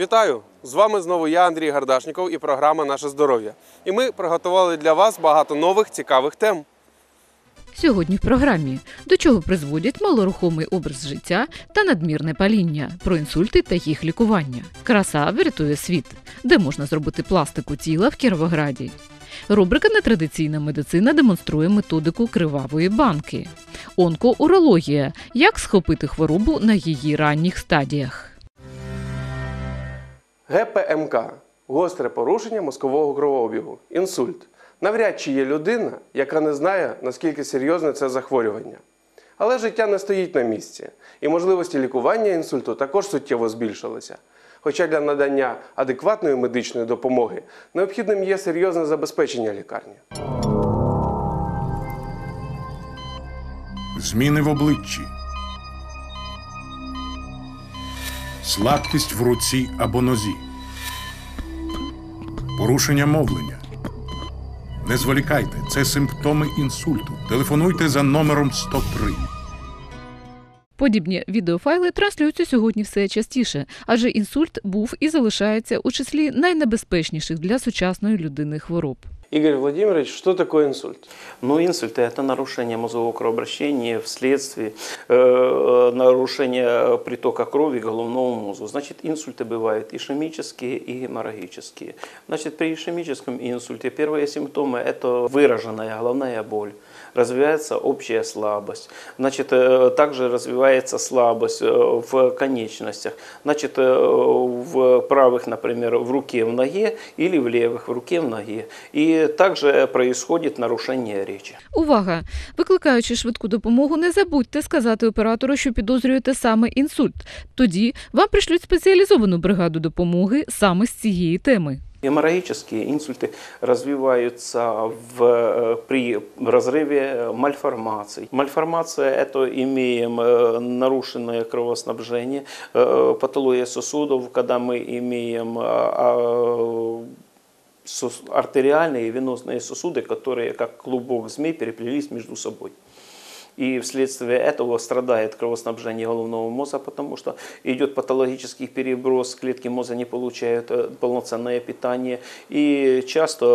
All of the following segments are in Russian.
Вітаю! З вами знову я, Андрій Гардашніков, і програма Наше здоров'я. І ми приготували для вас багато нових цікавих тем. Сьогодні в програмі до чого призводять малорухомий образ життя та надмірне паління, про інсульти та їх лікування. Краса врятує світ, де можна зробити пластику тіла в Кіровограді. Рубрика Нетрадиційна медицина демонструє методику кривавої банки. Онкоурологія як схопити хворобу на її ранніх стадіях. ГПМК гостре порушення мозкового кровообігу, інсульт. Навряд чи є людина, яка не знає, наскільки серйозне це захворювання. Але життя не стоїть на місці, і можливості лікування інсульту також суттєво збільшилися. Хоча для надання адекватної медичної допомоги необхідним є серйозне забезпечення лікарні. Зміни в обличчі. Слабкість в руці або нозі. Порушення мовлення. Не зволікайте, це симптоми інсульту. Телефонуйте за номером 103. Подібні відеофайли транслюються сьогодні все частіше, адже інсульт був і залишається у числі найнебезпечніших для сучасної людини хвороб. Игорь Владимирович, что такое инсульт? Ну, инсульт – это нарушение мозгового кровообращения вследствие э, нарушения притока крови головному мозгу. Значит, инсульты бывают ишемические и геморрагические. Значит, при ишемическом инсульте первые симптомы – это выраженная головная боль, развивается общая слабость. Значит, э, также развивается слабость э, в конечностях. Значит, э, в правых, например, в руке, в ноге или в левых, в руке, в ноге. И также происходит нарушение речи. Увага! Викликаючи швидку допомогу, не забудьте сказати оператору, що підозрюєте саме інсульт. Тоді вам пришлють спеціалізовану бригаду допомоги саме з цієї теми. Геморрагические инсульты развиваются в, э, при разрыве мальформаций. Мальформация – это имеем э, нарушенное кровоснабжение, э, патология сосудов, когда мы имеем а, а, сос- артериальные и венозные сосуды, которые как клубок змей переплелись между собой. И вследствие этого страдает кровоснабжение головного мозга, потому что идет патологический переброс, клетки мозга не получают э, полноценное питание, и часто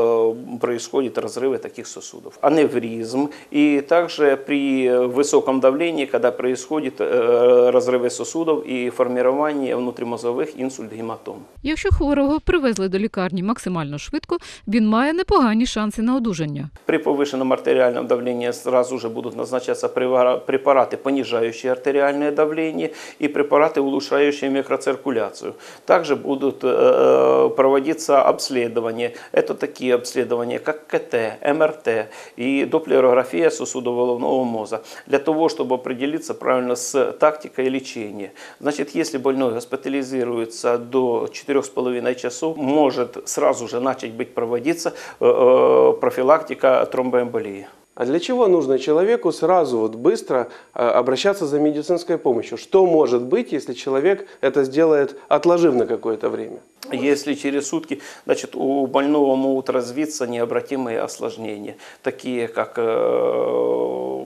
происходят разрывы таких сосудов. Аневризм, и также при высоком давлении, когда происходит э, разрывы сосудов и формирование внутримозговых инсульт-гематом. Якщо хворого привезли до лікарні максимально швидко, він має непогані шанси на одужання. При повышенном артериальном давлении сразу же будут назначаться препара- препараты, понижающие артериальное давление, и препараты, улучшающие микроциркуляцию. Также будут э, проводиться обследования. Это такие обследования, как КТ, МРТ и доплерография сосудов головного мозга, для того, чтобы определиться правильно с тактикой лечения. Значит, если больной госпитализируется до 4,5 часов, может сразу же начать быть проводиться э, э, профилактика тромбоэмболии. А для чего нужно человеку сразу вот быстро э, обращаться за медицинской помощью? Что может быть, если человек это сделает, отложив на какое-то время? Если через сутки, значит, у больного могут развиться необратимые осложнения, такие как э,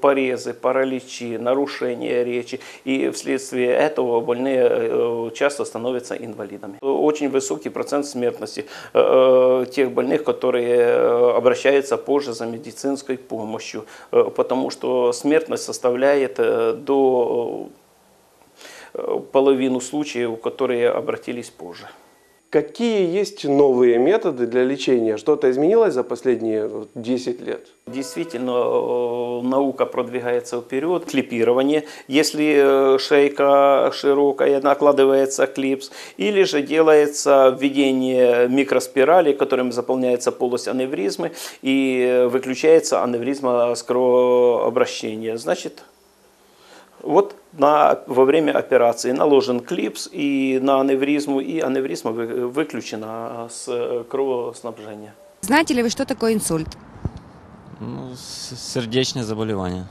порезы, параличи, нарушение речи, и вследствие этого больные э, часто становятся инвалидами. Очень высокий процент смертности э, тех больных, которые э, обращаются позже за медицинской помощью, э, потому что смертность составляет э, до э, половину случаев, которые обратились позже. Какие есть новые методы для лечения? Что-то изменилось за последние вот, 10 лет? Действительно, э, наука продвигается вперед. Клипирование, если э, шейка широкая, накладывается клипс, или же делается введение микроспирали, которым заполняется полость аневризмы и э, выключается аневризма с кровообращения. Значит, вот на, во время операции наложен клипс и на аневризму, и аневризма вы- выключена с э, кровоснабжения. Знаете ли вы, что такое инсульт? Ну, сердечное заболевание.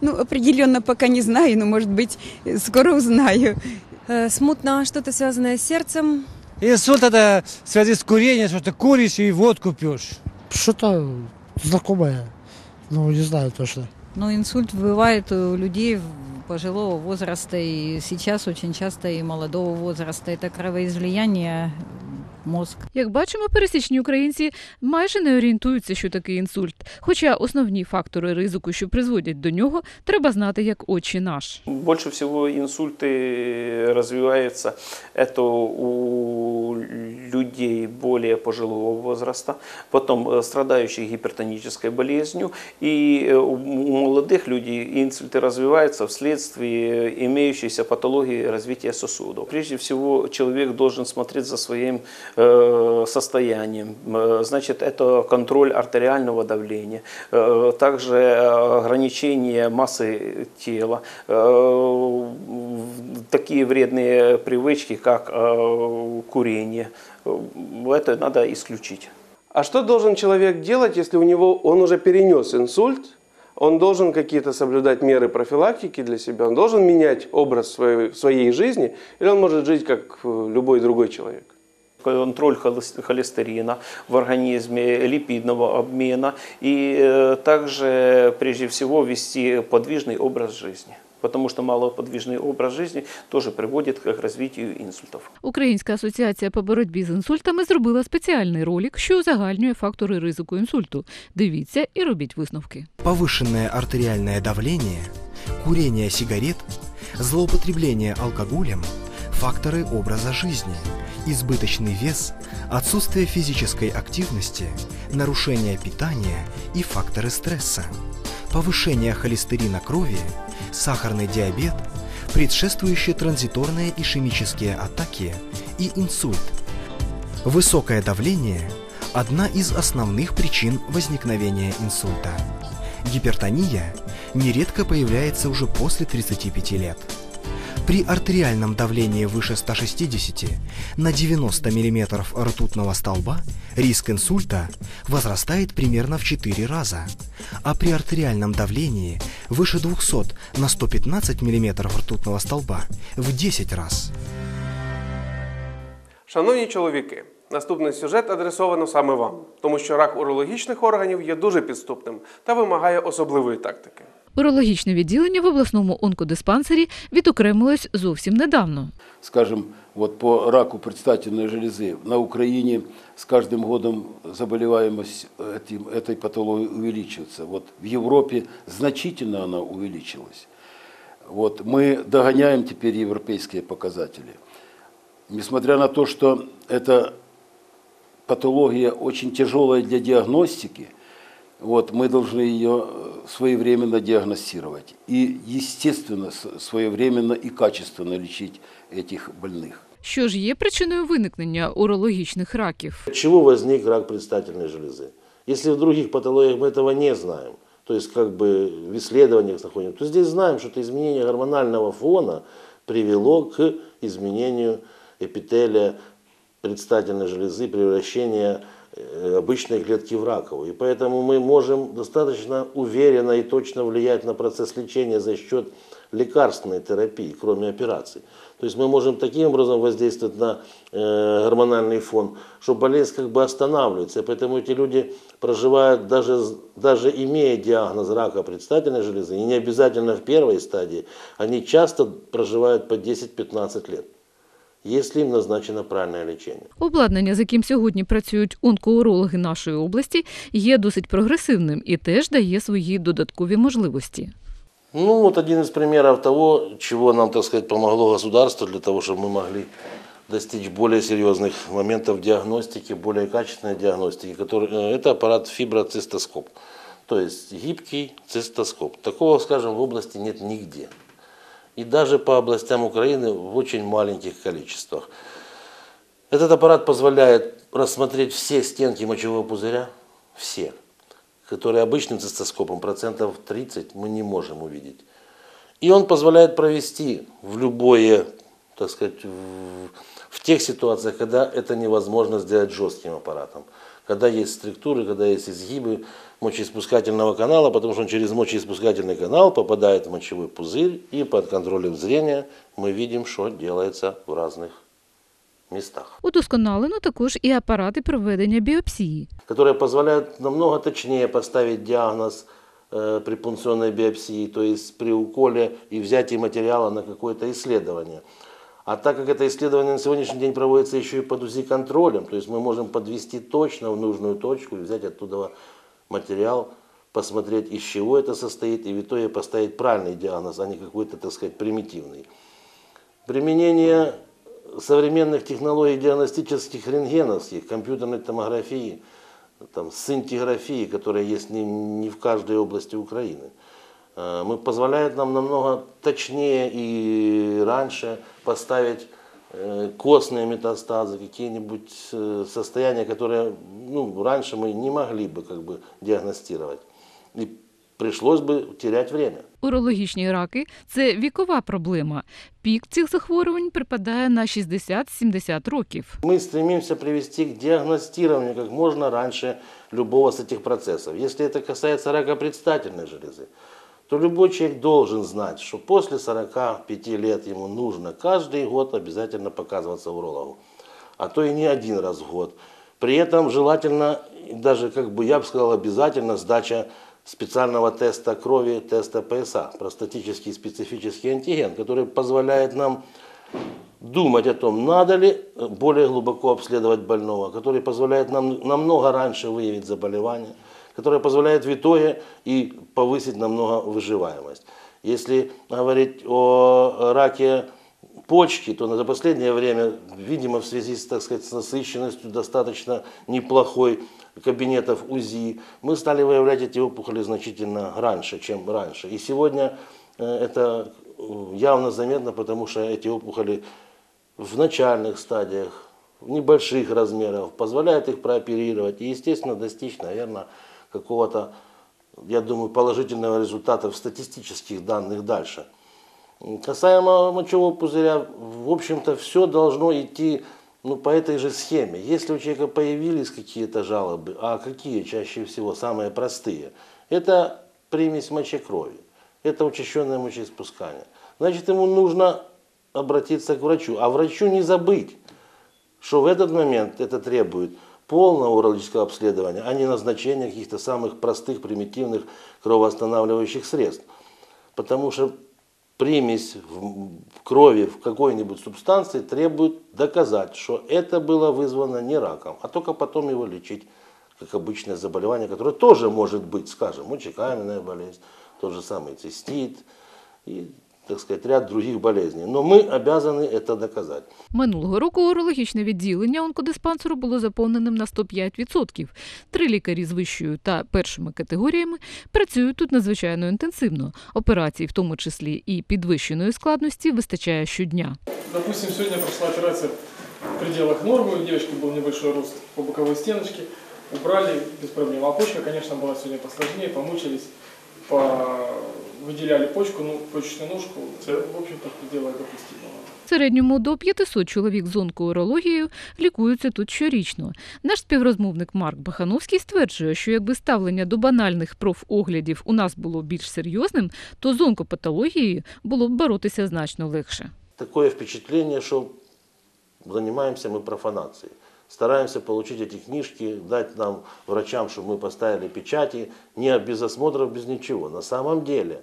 Ну, определенно пока не знаю, но, может быть, скоро узнаю. Э, Смутно что-то связанное с сердцем. Инсульт это в связи с курением, что ты куришь и водку пьешь. Что-то знакомое. Ну, не знаю точно. Но инсульт бывает у людей в пожилого возраста, и сейчас очень часто и молодого возраста. Это кровоизлияние в мозг. Як бачимо, пересічні українці майже не орієнтуються, що таке інсульт. Хоча основні фактори ризику, що призводять до нього, треба знати як очі наш. Больше всего инсульты развиваются это у людей более пожилого возраста, потом э, страдающих гипертонической болезнью, и э, у молодых людей инсульты развиваются вследствие имеющейся патологии развития сосудов. Прежде всего, человек должен смотреть за своим э, Состоянием. Э, Значит, это контроль артериального давления, э, также э, ограничение массы тела, э, такие вредные привычки, как э, курение. Э, Это надо исключить. А что должен человек делать, если у него он уже перенес инсульт? Он должен какие-то соблюдать меры профилактики для себя, он должен менять образ своей, своей жизни, или он может жить как э, любой другой человек? контроль холес- холестерина в организме, липидного обмена и э, также прежде всего вести подвижный образ жизни. Потому что малоподвижный образ жизни тоже приводит к развитию инсультов. Українська асоціація по боротьбі з інсультами зробила спеціальний ролик, що узагальнює фактори ризику інсульту. Дивіться і робіть висновки. повышенное артериальное давление, курение сигарет, злоупотребление алкоголем, факторы образа жизни, Избыточный вес, отсутствие физической активности, нарушение питания и факторы стресса, повышение холестерина крови, сахарный диабет, предшествующие транзиторные ишемические атаки и инсульт. Высокое давление – одна из основных причин возникновения инсульта. Гипертония нередко появляется уже после 35 лет. При артериальном давлении выше 160 на 90 мм ртутного столба риск инсульта возрастает примерно в 4 раза, а при артериальном давлении выше 200 на 115 мм ртутного столба в 10 раз. Шановні чоловіки, наступний сюжет адресовано саме вам, тому що рак урологічних органів є дуже підступним та вимагає особливої тактики. Урологічне відділення в обласному онкодиспансері відокремилось зовсім недавно. скажем, вот по раку предстательной железы на Украине с каждым годом заболеваемость этим, этой патологией увеличивается. Вот в Европе значительно она увеличилась. Вот мы догоняем теперь европейские показатели. Несмотря на то, что эта патология очень тяжелая для диагностики, вот, мы должны ее э, своевременно диагностировать и, естественно, с- своевременно и качественно лечить этих больных. Що ж є причиною виникнення урологічних раків? От чего возник рак предстательной железы? Если в других патологиях мы этого не знаем, то есть как бы в исследованиях находим, то здесь знаем, что это изменение гормонального фона привело к изменению эпителия предстательной железы, превращения э, обычной клетки в раковую. И поэтому мы можем достаточно уверенно и точно влиять на процесс лечения за счет лекарственной терапии, кроме операций. То есть мы можем таким образом воздействовать на э, гормональный фон, что болезнь как бы останавливается. Поэтому эти люди проживают, даже, даже имея диагноз рака предстательной железы, и не обязательно в первой стадии, они часто проживают по 10-15 лет, если им назначено правильное лечение. Обладнання, з яким сьогодні працюють онкоурологи нашої області, є досить прогресивним і теж дає свої додаткові можливості. Ну, вот один из примеров того, чего нам, так сказать, помогло государство для того, чтобы мы могли достичь более серьезных моментов диагностики, более качественной диагностики, который, э, это аппарат фиброцистоскоп. То есть гибкий цистоскоп. Такого, скажем, в области нет нигде. И даже по областям Украины в очень маленьких количествах. Этот аппарат позволяет рассмотреть все стенки мочевого пузыря, все, которые обычным цистоскопом процентов 30 мы не можем увидеть. И он позволяет провести в любое, так сказать, в, в тех ситуациях, когда это невозможно сделать жестким аппаратом Когда есть структуры, когда есть изгибы мочеиспускательного канала, потому что он через мочеиспускательный канал попадает в мочевой пузырь, и под контролем зрения мы видим, что делается в разных местах. Удосконалено також і апарати проведення біопсії. которые позволяют намного точнее поставить диагноз э, при пункционной биопсии, то есть при уколе и взятии материала на какое-то исследование. А так как это исследование на сегодняшний день проводится еще и под УЗИ-контролем, то есть мы можем подвести точно в нужную точку и взять оттуда материал, посмотреть, из чего это состоит, и в итоге поставить правильный диагноз, а не какой-то, так сказать, примитивный. Применение современных технологий диагностических рентгеновских, компьютерной томографии, там, сцинтиграфии, которая есть не, не в каждой области Украины, мы, позволяет нам намного точнее и раньше поставить э, костные метастазы, какие-нибудь э, состояния, которые ну, раньше мы не могли бы как бы диагностировать. И пришлось бы терять время. Урологічні раки це вікова проблема. Пік цих захворювань припадає на 60-70 років. Мы стремимся привести к диагностированию как можно раньше любого с этих процессов. Если это касается рака предстательной железы, то любой человек должен знать, что после 45 лет ему нужно каждый год обязательно показываться урологу, а то и не один раз в год. При этом желательно, даже как бы я бы сказал, обязательно сдача специального теста крови, теста ПСА, простатический специфический антиген, который позволяет нам думать о том, надо ли более глубоко обследовать больного, который позволяет нам намного раньше выявить заболевание, который позволяет в итоге и повысить намного выживаемость. Если говорить о раке почки, то за последнее время, видимо, в связи с, так сказать, с насыщенностью достаточно неплохой кабинетов УЗИ, мы стали выявлять эти опухоли значительно раньше, чем раньше. И сегодня э, это явно заметно, потому что эти опухоли в начальных стадиях, в небольших размерах, позволяют их прооперировать и, естественно, достичь, наверное, какого-то, я думаю, положительного результата в статистических данных дальше. Касаемо мочевого пузыря, в общем-то, все должно идти ну, по этой же схеме. Если у человека появились какие-то жалобы, а какие чаще всего, самые простые, это примесь мочекрови, это учащенное мочеиспускание. Значит, ему нужно обратиться к врачу. А врачу не забыть, что в этот момент это требует полного урологического обследования, а не назначения каких-то самых простых, примитивных кровоостанавливающих средств. Потому что примесь в крови в какой-нибудь субстанции требует доказать, что это было вызвано не раком, а только потом его лечить как обычное заболевание, которое тоже может быть, скажем, мочекаменная болезнь, тот же самый цистит и так сказать, ряд других болезней. Но ми обязаны это доказать. Минулого року урологічне відділення онкодиспансеру було заповненим на 105%. Три лікарі з вищою та першими категоріями працюють тут надзвичайно інтенсивно. Операцій, в тому числі і підвищеної складності, вистачає щодня. Допустим, сегодня прошла операция в пределах нормы, у девочки был небольшой рост по боковой стеночке, убрали без проблем. А почка, конечно, была сегодня посложнее, помучились, по... выделяли почку, ну, почечную ножку, это, в общем-то, в пределах допустимого. В середньому до 500 чоловік з онкоурологією лікуються тут щорічно. Наш співрозмовник Марк Бахановський стверджує, що якби ставлення до банальних профоглядів у нас було більш серйозним, то з онкопатологією було б боротися значно легше. Такое впечатление, что занимаемся мы профанацией. Стараемся получить эти книжки, дать нам, врачам, чтобы мы поставили печати, не без осмотров, без ничего. На самом деле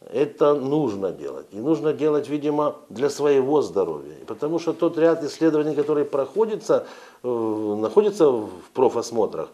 это нужно делать. И нужно делать, видимо, для своего здоровья. Потому что тот ряд исследований, который проходится, э, находится в профосмотрах,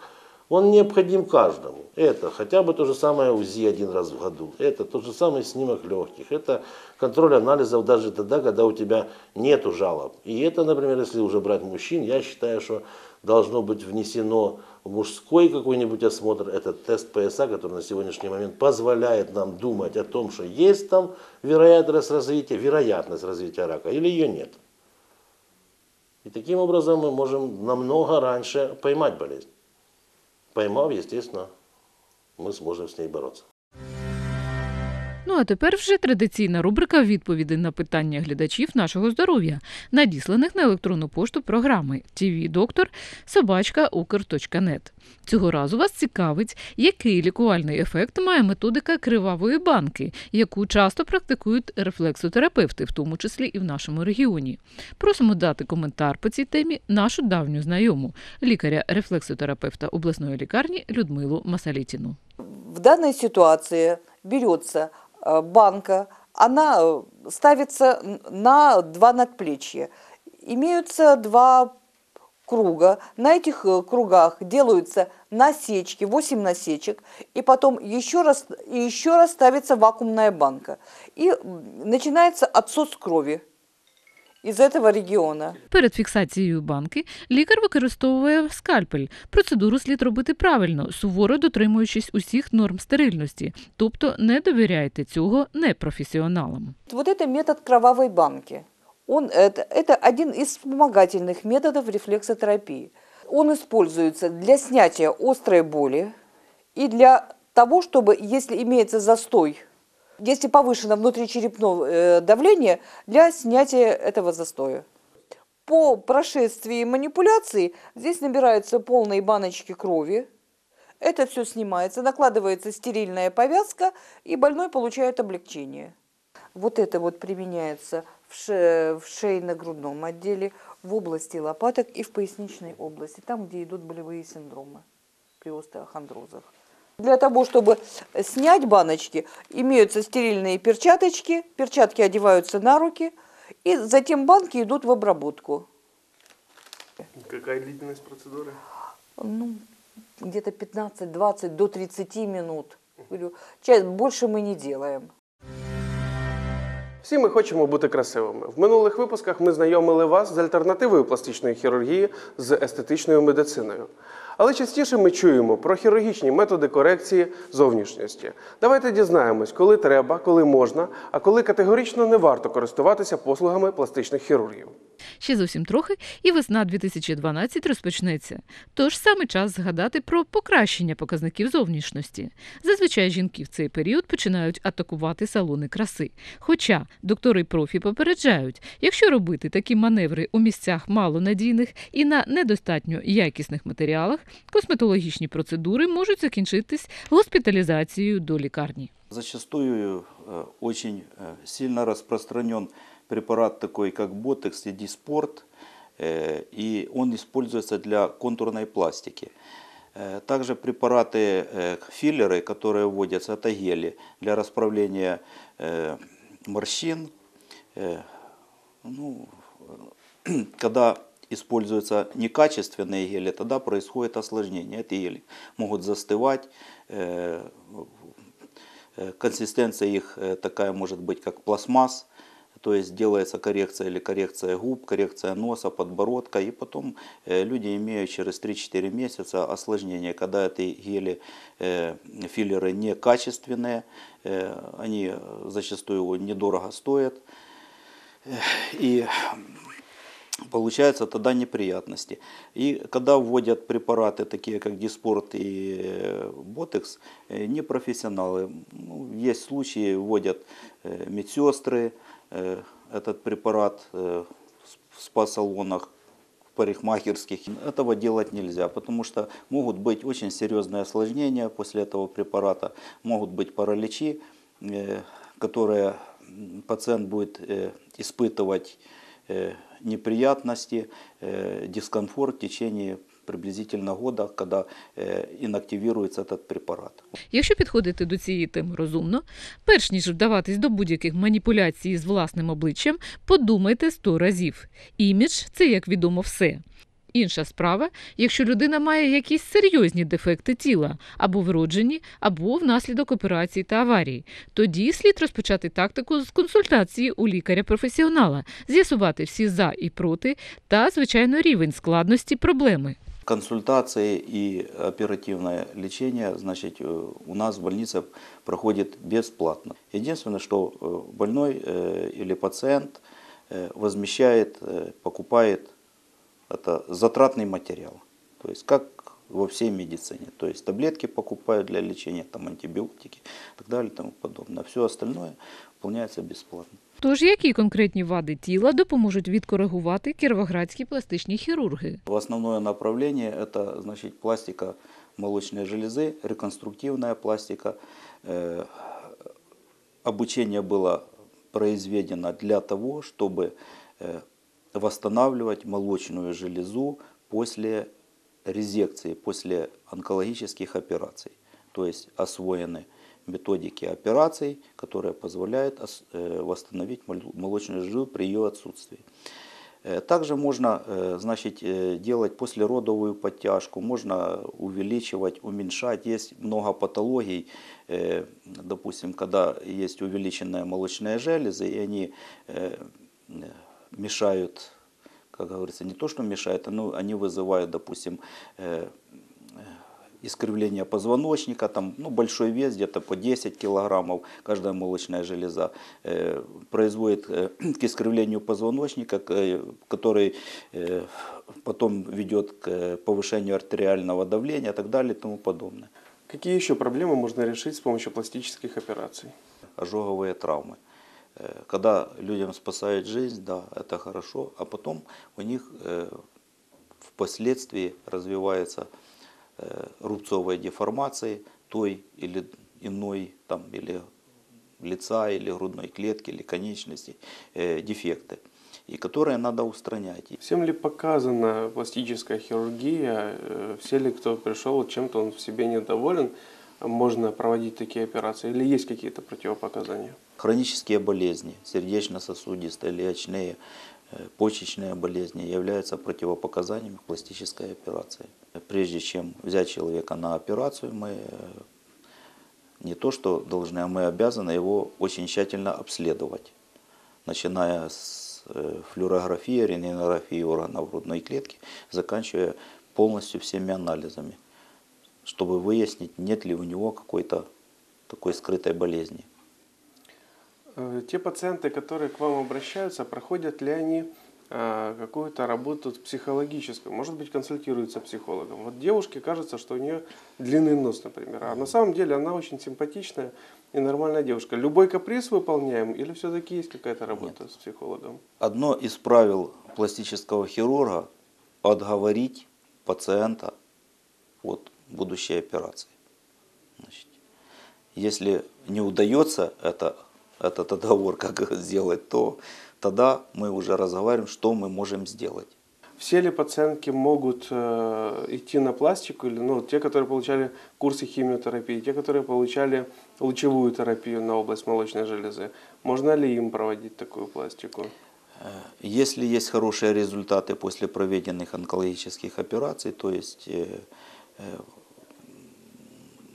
он необходим каждому. Это хотя бы то же самое УЗИ один раз в году, это тот же самый снимок легких, это контроль анализов даже тогда, когда у тебя нет жалоб. И это, например, если уже брать мужчин, я считаю, что должно быть внесено мужской какой-нибудь осмотр, этот тест ПСА, который на сегодняшний момент позволяет нам думать о том, что есть там вероятность развития, вероятность развития рака или ее нет. И таким образом мы можем намного раньше поймать болезнь. Поймав, естественно, ми зможемо з нею боротися. Ну а тепер вже традиційна рубрика відповіді на питання глядачів нашого здоров'я, надісланих на електронну пошту програми tvdoktor собачка Укр.нет. Цього разу вас цікавить, який лікувальний ефект має методика кривавої банки, яку часто практикують рефлексотерапевти, в тому числі і в нашому регіоні. Просимо дати коментар по цій темі нашу давню знайому, лікаря-рефлексотерапевта обласної лікарні Людмилу Масалітіну. В данной ситуации берется э, банка, она э, ставится на два надплечья. Имеются два круга. На этих э, кругах делаются насечки, 8 насечек, и потом еще раз, еще раз ставится вакуумная банка. И начинается отсос крови из этого региона. Перед фіксацією банки лікар використовує скальпель. Процедуру слід робити правильно, суворо дотримуючись усіх норм стерильності, тобто не довіряйте цього непрофесіоналам. Вот это метод кровавой банки. Он, это, это один из вспомогательных методов рефлексотерапии. Он используется для снятия острой боли и для того, чтобы, если имеется застой, если повышено внутричерепное э, давление, для снятия этого застоя. По прошествии манипуляции здесь набираются полные баночки крови. Это все снимается, накладывается стерильная повязка, и больной получает облегчение. Вот это вот применяется в, в шейно-грудном отделе, в области лопаток и в поясничной области, там, где идут болевые синдромы при остеохондрозах. Для того, чтобы снять баночки, имеются стерильные перчаточки, перчатки одеваются на руки, и затем банки идут в обработку. Какая длительность процедуры? Ну, где-то 15-20 до 30 минут. Говорю, ча- больше мы не делаем. Всі ми хочемо бути красивими. В минулих випусках ми знайомили вас з альтернативою пластичної хірургії з естетичною медициною. Але частіше ми чуємо про хірургічні методи корекції зовнішності. Давайте дізнаємось, коли треба, коли можна, а коли категорично не варто користуватися послугами пластичних хірургів. Ще зовсім трохи, і весна 2012 розпочнеться. Тож саме час згадати про покращення показників зовнішності. Зазвичай жінки в цей період починають атакувати салони краси. Хоча доктори профі попереджають, якщо робити такі маневри у місцях малонадійних і на недостатньо якісних матеріалах, косметологічні процедури можуть закінчитись госпіталізацією до лікарні. Зачастую э, очень э, сильно распространен препарат такой, как ботекс и диспорт, э, и он используется для контурной пластики. Э, Также препараты, э, филлеры, которые вводятся, это гели для расправления э, морщин. Э, Ну, э, когда используются некачественные гели, тогда происходит осложнение. Эти гели могут застывать, э, Э, Консистенция их э, такая может быть, как пластмасс, то есть делается коррекция или коррекция губ, коррекция носа, подбородка, и потом люди имеют через 3-4 месяца осложнения, когда эти гели, филлеры некачественные, они зачастую недорого стоят, и получаются тогда неприятности. И когда вводят препараты, такие как диспорт и э, ботекс, э, непрофессионалы, ну, есть случаи, вводят э, медсестры этот препарат в спа-салонах, в парикмахерских. Этого делать нельзя, потому что могут быть очень серьезные осложнения после этого препарата, могут быть параличи, которые пациент будет испытывать неприятности, э, дискомфорт в течение приблизительно года, когда э, инактивируется этот препарат. Якщо підходити до цієї теми розумно, перш ніж вдаватись до будь-яких маніпуляцій з власним обличчям, подумайте сто разів. Імідж це, як відомо, все. Інша справа, якщо людина має якісь серйозні дефекти тіла, або вроджені, або внаслідок операцій та аварій, тоді слід розпочати тактику з консультації у лікаря-професіонала, з'ясувати всі за і проти та, звичайно, рівень складності проблеми. Консультации и оперативное лечение значит, э, у нас в больнице проходит бесплатно. Единственное, что э, больной э, или пациент э, возмещает, э, покупает это затратный материал. То есть как во всей медицине. То есть таблетки покупают для лечения, там антибиотики и так далее и тому подобное. Все остальное выполняется бесплатно. Тож які конкретні вади тіла допоможуть відкоригувати кіровоградські пластичні хірурги? В Основное направление это значит пластика молочной железы, реконструктивная пластика. Э, Обучение было произведено для того, чтобы э, восстанавливать молочную железу после резекции, после онкологических операций. то есть освоены методики операций, которые позволяют э, восстановить мол- молочную железу при ее отсутствии. Э, Также можно э, значит, делать послеродовую подтяжку, можно увеличивать, уменьшать. Есть много патологий, допустим, когда есть увеличенные молочные железы, и они мешают, как говорится, не то, что мешают, но они вызывают, допустим, э, искривление позвоночника, там, ну, большой вес, где-то по 10 килограммов каждая молочная железа, э, производит э, к искривлению позвоночника, к, э, который э, потом ведет к э, повышению артериального давления и так далее и тому подобное. Какие еще проблемы можно решить с помощью пластических операций? Ожоговые травмы. Э, Когда людям спасают жизнь, да, это хорошо, а потом у них э, впоследствии развивается э, рубцовая деформация той или иной там, или лица, или грудной клетки, или конечностей, э, дефекты, и которые надо устранять. Всем ли показана пластическая хирургия? Все ли, кто пришел, чем-то он в себе недоволен, можно проводить такие операции? Или есть какие-то противопоказания? Хронические болезни, сердечно-сосудистые, легочные, э, почечные болезни являются противопоказаниями к пластической операции. Прежде чем взять человека на операцию, мы э, не то что должны, а мы обязаны его очень тщательно обследовать, начиная с э, флюорографии, рентгенографии органов грудной клетки, заканчивая полностью всеми анализами, чтобы выяснить, нет ли у него какой-то такой скрытой болезни. Э, Те пациенты, которые к вам обращаются, проходят ли они э, какую-то работу психологическую, может быть, консультируются психологом. Вот девушке кажется, что у нее длинный нос, например, а на самом деле она очень симпатичная и нормальная девушка. Любой каприз выполняем или все-таки есть какая-то работа с психологом? Одно из правил пластического хирурга – отговорить пациента от будущей операции. Значит, если не удается это, этот отговор как сделать, то тогда мы уже разговариваем, что мы можем сделать. Все ли пациентки могут э, идти на пластику, или ну, те, которые получали курсы химиотерапии, те, которые получали лучевую терапию на область молочной железы, можно ли им проводить такую пластику? Э, Если есть хорошие результаты после проведенных онкологических операций, то есть э, э,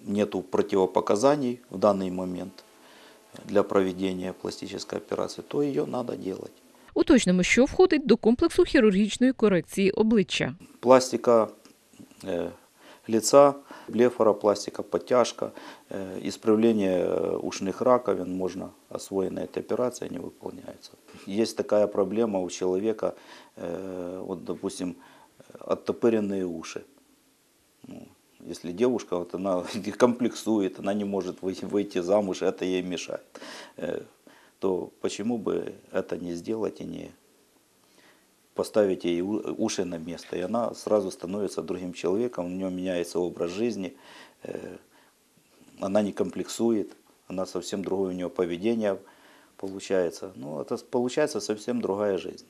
нету противопоказаний в данный момент для проведения пластической операции, то ее надо делать. Уточнимо, що входить до комплексу хірургічної корекції обличчя. Пластика э, лица, блефаропластика, подтяжка, э, исправление э, ушных раковин, можно освоенные эти операции, они выполняются. Есть такая проблема у человека, э, вот, допустим, оттопыренные уши. Если девушка, вот она комплексует, она не может выйти, замуж, это ей мешает, э, то почему бы это не сделать и не поставить ей уши на место, и она сразу становится другим человеком, у нее меняется образ жизни, э, она не комплексует, она совсем другое у нее поведение получается. Ну, это получается совсем другая жизнь.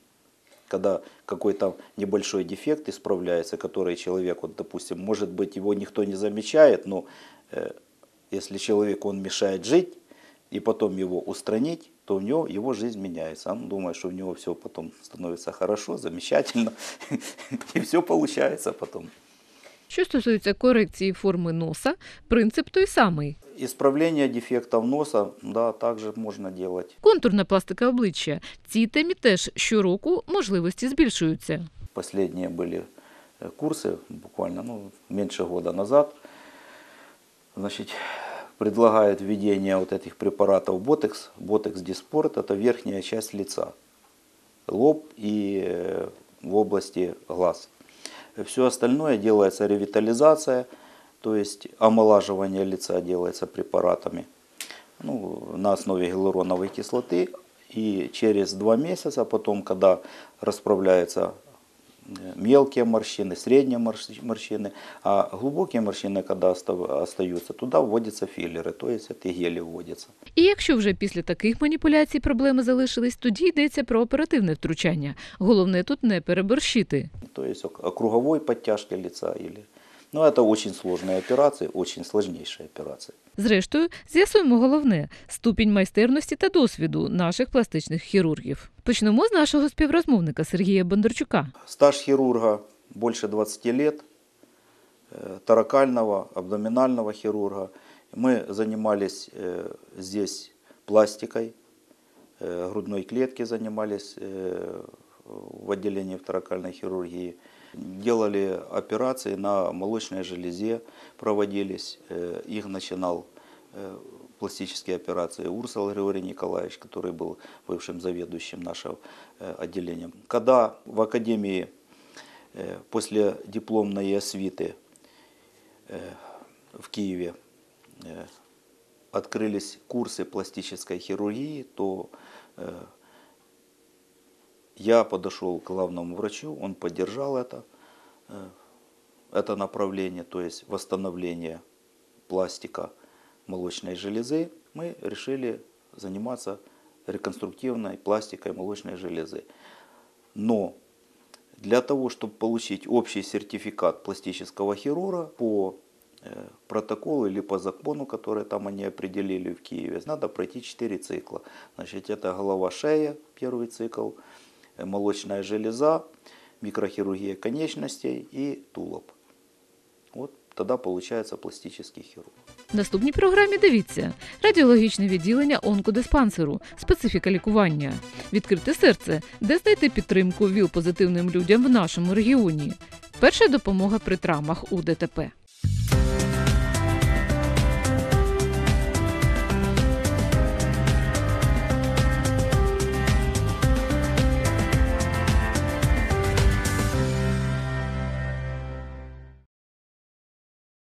Когда какой-то небольшой дефект исправляется, который человек, вот, допустим, может быть, его никто не замечает, но э, если человеку он мешает жить, и потом его устранить, то у него его жизнь меняется. Он думает, что у него все потом становится хорошо, замечательно, и все получается потом. Що стосується корекції форми носа, принцип той самий. Исправление дефектов носа, да, также можно делать. Контурна пластика обличчя. Цій темі теж щороку можливості збільшуються. Последние были э, курсы, буквально ну, меньше года назад. Значит, предлагают введение вот этих препаратов Ботекс. Ботекс Диспорт – это верхняя часть лица, лоб и э, в области глаз. Все остальное делается ревитализация, то есть омолаживание лица делается препаратами ну, на основе гиалуроновой кислоты. И через два месяца, потом, когда расправляются э, мелкие морщины, средние морщ- морщины, а глубокие морщины, когда оста- остаются, туда вводятся филлеры, то есть это гели вводятся. І якщо вже після таких маніпуляцій проблеми залишились, тоді йдеться про оперативне втручання. Головне тут не переборщити. То есть ок- круговой подтяжки лица или Но это очень сложные операции, очень сложнейшие операции. Зрештою, з'ясуємо головне ступінь майстерності та досвіду наших пластичних хірургів. Почнемо з нашого співрозмовника Сергія Бондарчука. Стаж хирурга больше 20 лет, э, таракального, абдоминального хирурга. Мы занимались э, здесь пластикой, э, грудной клетки занимались э, в отделении в таракальной хирургии. Делали операции на молочной железе, проводились. Э, Их начинал э, пластические операции Урсал Григорий Николаевич, который был бывшим заведующим нашего э, отделения. Когда в академии после дипломной освиты в Киеве открылись курсы пластической хирургии, то я подошел к главному врачу, он поддержал это, э, это направление, то есть восстановление пластика молочной железы. Мы решили заниматься реконструктивной пластикой молочной железы. Но для того, чтобы получить общий сертификат пластического хирурга по э, протоколу или по закону, который там они определили в Киеве, надо пройти 4 цикла. Значит, это голова-шея, первый цикл, молочная железа, микрохирургия конечностей и тулоб. Вот тогда получается пластический хирург. В наступній програмі дивіться радіологічне відділення онкодиспансеру, специфіка лікування, відкрите серце, де знайти підтримку ВІЛ-позитивним людям в нашому регіоні. Перша допомога при травмах у ДТП.